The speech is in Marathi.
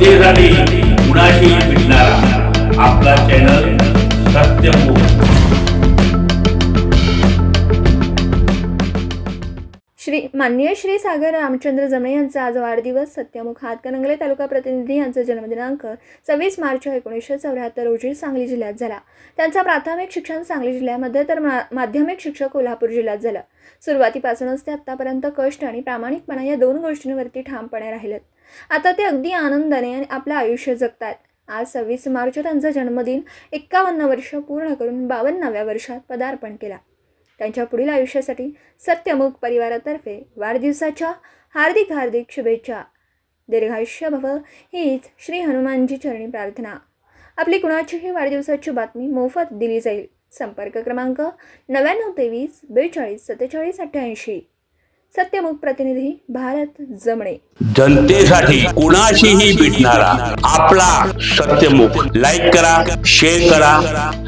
जनतेसाठी कुणाशी भेटणारा? आपला चॅनल सत्यमोह श्री माननीय श्री सागर रामचंद्र जमणे यांचा आज वाढदिवस सत्यमुख हातकणंगले तालुका प्रतिनिधी यांचा जन्मदिनांक सव्वीस मार्च एकोणीसशे चौऱ्याहत्तर रोजी सांगली जिल्ह्यात झाला. त्यांचा प्राथमिक शिक्षण सांगली जिल्ह्यामध्ये तर मा माध्यमिक शिक्षक कोल्हापूर जिल्ह्यात झालं. सुरुवातीपासूनच ते आत्तापर्यंत कष्ट आणि प्रामाणिकपणा या दोन गोष्टींवरती ठामपणे राहिलेत. आता ते अगदी आनंदाने आपलं आयुष्य जगतात आज सव्वीस मार्च त्यांचा जन्मदिन एक्कावन्न वर्ष पूर्ण करून बावन्नाव्या वर्षात पदार्पण केला. त्यांच्या पुढील आयुष्यासाठी सत्यमुख परिवारातर्फे वाढदिवसाच्या हार्दिक हार्दिक शुभेच्छा. दीर्घायुष्य भव हीच श्री हनुमानजी चरणी प्रार्थना. आपली कुणाचीही वाढदिवसाची बातमी मोफत दिली जाईल. संपर्क क्रमांक नव्याण्णव तेवीस बेचाळीस सत्तेचाळीस अठ्ठ्याऐंशी. सत्यमुख प्रतिनिधी भारत जमणे. जनतेसाठी कुणाशीही भेटणारा आपला सत्यमुख. लाईक करा शेअर करा